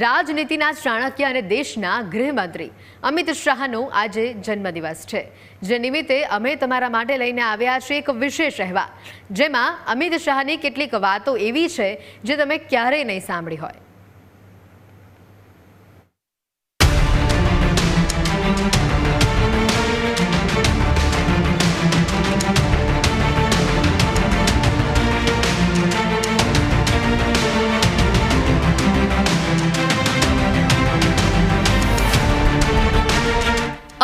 રાજનીતિના ચાણક્ય અને દેશના ગૃહમંત્રી. અમિત શાહનો આજે જન્મદિવસ છે. જે નિમિત્તે અમે તમારા માટે લઈને આવ્યા છીએ એક વિશેષ અહેવાલ. જેમાં અમિત શાહની કેટલીક વાતો એવી છે જે તમે ક્યારેય નહીં સાંભળી હોય.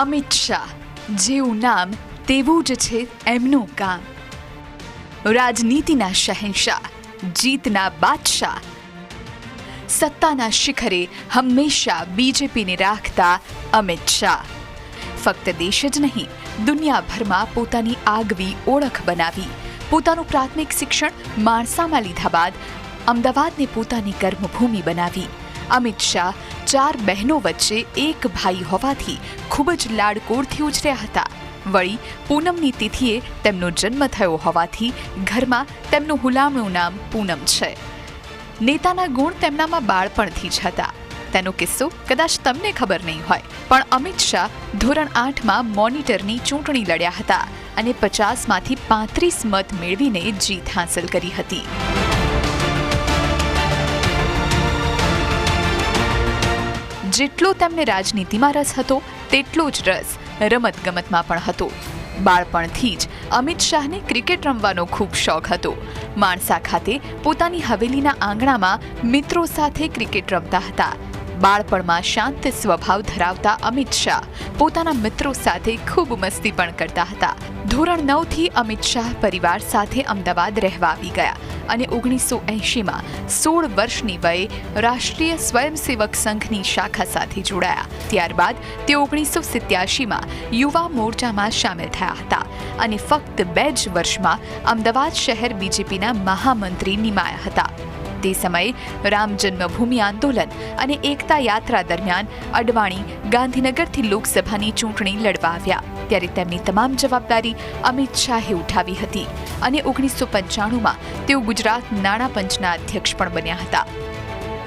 અમિત શાહ. જેવું નામ તેવું જ છે એમનું કામ. રાજનીતિના શહેનશાહ, જીતના બાદશાહ. સત્તાના શિખરે હંમેશા બીજેપીને રાખતા અમિત શાહ. ફક્ત દેશ જ નહીં, દુનિયાભરમાં પોતાની આગવી ઓળખ બનાવી, પોતાનું પ્રાથમિક શિક્ષણ માણસામાં લીધા બાદ અમદાવાદને પોતાની કર્મભૂમિ બનાવી. અમિત શાહ, ચાર બહેનો વચ્ચે એક ભાઈ હોવાથી ખૂબ જ લાડકોડથી ઉછર્યા હતા. વળી પૂનમની તિથિએ તેમનો જન્મ થયો હોવાથી ઘરમાં તેમનું હુલામણું નામ પૂનમ છે. નેતાના ગુણ તેમનામાં બાળપણથી જ હતા. તેનો કિસ્સો કદાચ તમને ખબર નહીં હોય, પણ અમિત શાહ ધોરણ આઠમાં મોનિટરની ચૂંટણી લડ્યા હતા અને પચાસમાંથી પાંત્રીસ મત મેળવીને જીત હાંસલ કરી હતી. જેટલો તેમને રાજનીતિમાં રસ હતો, તેટલો જ રસ રમતગમતમાં પણ હતો. બાળપણથી જ અમિત શાહને ક્રિકેટ રમવાનો ખૂબ શોખ હતો. માણસા ખાતે પોતાની હવેલીના આંગણામાં મિત્રો સાથે ક્રિકેટ રમતા હતા. બાળપણમાં શાંત સ્વભાવ ધરાવતા અમિત શાહ પોતાના મિત્રો સાથે ખૂબ મસ્તી પણ કરતા હતા. ધોરણ નવથી અમિત શાહ પરિવાર સાથે અમદાવાદ રહેવા આવી ગયા અને ઓગણીસો એંશીમાં સોળ વર્ષની વયે રાષ્ટ્રીય સ્વયંસેવક સંઘની શાખા સાથે જોડાયા. ત્યારબાદ તે ઓગણીસો સિત્યાસીમાં યુવા મોરચામાં સામેલ થયા હતા અને ફક્ત બે જ વર્ષમાં અમદાવાદ શહેર બીજેપીના મહામંત્રી નિમાયા હતા. તે સમયે રામ જન્મભૂમિ આંદોલન અને એકતા યાત્રા દરમિયાન અડવાણી ગાંધીનગરથી લોકસભાની ચૂંટણી લડવા આવ્યા. ત્યારે તેમની તમામ જવાબદારી અમિત શાહે ઉઠાવી હતી અને ઓગણીસો પંચાણુંમાં તેઓ ગુજરાત નાણાં પંચના અધ્યક્ષ પણ બન્યા હતા.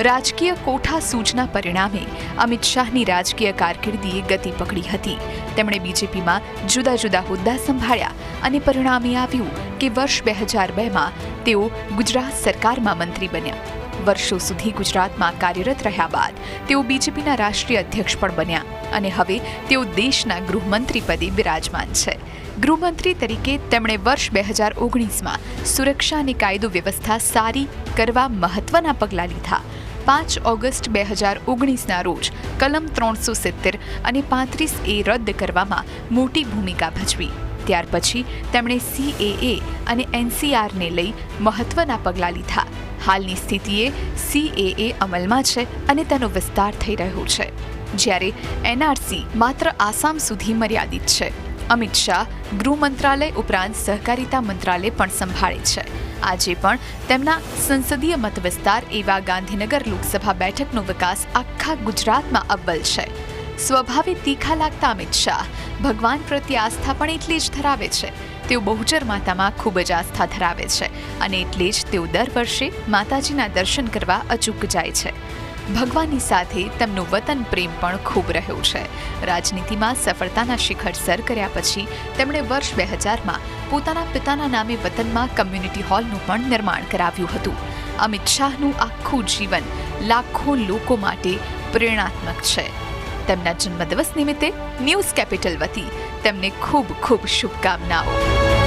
રાજકીય કોઠા સૂચના પરિણામે અમિત શાહની રાજકીય કારકિર્દીએ ગતિ પકડી હતી. તેમણે બીજેપીમાં જુદા જુદા હોદ્દા સંભાળ્યા અને પરિણામે આવ્યું કે વર્ષ બે હજાર બેમાં તેઓ ગુજરાત સરકારમાં મંત્રી બન્યા. વર્ષો સુધી ગુજરાતમાં કાર્યરત રહ્યા બાદ તેઓ બીજેપીના રાષ્ટ્રીય અધ્યક્ષ પણ બન્યા અને હવે તેઓ દેશના ગૃહમંત્રી પદે બિરાજમાન છે. ગૃહમંત્રી તરીકે તેમણે વર્ષ બે હજાર ઓગણીસમાં સુરક્ષા અને કાયદો વ્યવસ્થા સારી કરવા મહત્વના પગલાં લીધા. પાંચ ઓગસ્ટ બે હજાર ઓગણીસના રોજ કલમ ત્રણસો સિત્તેર અને પાંત્રીસ એ રદ કરવામાં મોટી ભૂમિકા ભજવી. ત્યાર પછી તેમણે સીએએ અને એનસીઆરને લઈ મહત્વના પગલાં લીધા. હાલની સ્થિતિએ સીએએ અમલમાં છે અને તેનો વિસ્તાર થઈ રહ્યો છે. જ્યારે એનઆરસી માત્ર આસામ સુધી મર્યાદિત છે. અમિત શાહ ગૃહ મંત્રાલય ઉપરાંત સહકારિતા મંત્રાલય પણ સંભાળે છે. આજે પણ તેમના સંસદીય મત વિસ્તાર એવા ગાંધીનગર લોકસભા બેઠકનો વિકાસ આખા ગુજરાતમાં અવ્વલ છે. સ્વભાવે તીખા લાગતા અમિત શાહ ભગવાન પ્રત્યે આસ્થા પણ એટલી જ ધરાવે છે. તેઓ બહુચર માતામાં ખૂબ જ આસ્થા ધરાવે છે અને એટલે જ તેઓ દર વર્ષે માતાજીના દર્શન કરવા અચૂક જાય છે. ભગવાનની સાથે તેમનું વતન, પ્રેમ પણ ખૂબ રહ્યો છે. રાજનીતિમાં સફળતાના શિખર સર કર્યા પછી તેમણે વર્ષ બે હજારમાં પોતાના પિતાના નામે વતનમાં કમ્યુનિટી હોલનું પણ નિર્માણ કરાવ્યું હતું. અમિત શાહનું આખું જીવન લાખો લોકો માટે પ્રેરણાત્મક છે. તેમના જન્મદિવસ નિમિત્તે ન્યૂઝ કેપિટલ વતી તેમને ખૂબ ખૂબ શુભકામનાઓ.